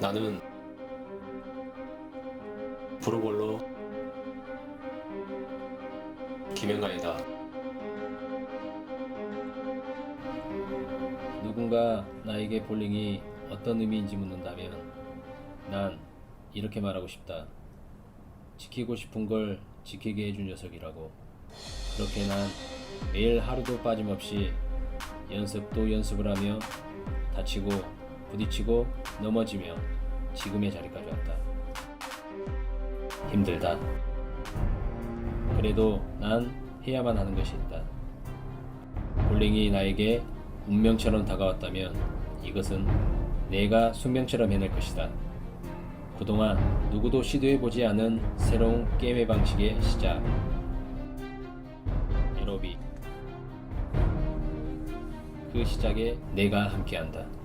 나는 프로볼러 김영관이다. 누군가 나에게 볼링이 어떤 의미인지 묻는다면 난 이렇게 말하고 싶다. 지키고 싶은 걸 지키게 해준 녀석이라고. 그렇게 난 매일 하루도 빠짐없이 연습도 연습을 하며 다치고 부딪히고 넘어지며 지금의 자리까지 왔다. 힘들다. 그래도 난 해야만 하는 것이 있다. 볼링이 나에게 운명처럼 다가왔다면 이것은 내가 숙명처럼 해낼 것이다. 그동안 누구도 시도해보지 않은 새로운 게임의 방식의 시작. 에로비. 그 시작에 내가 함께한다.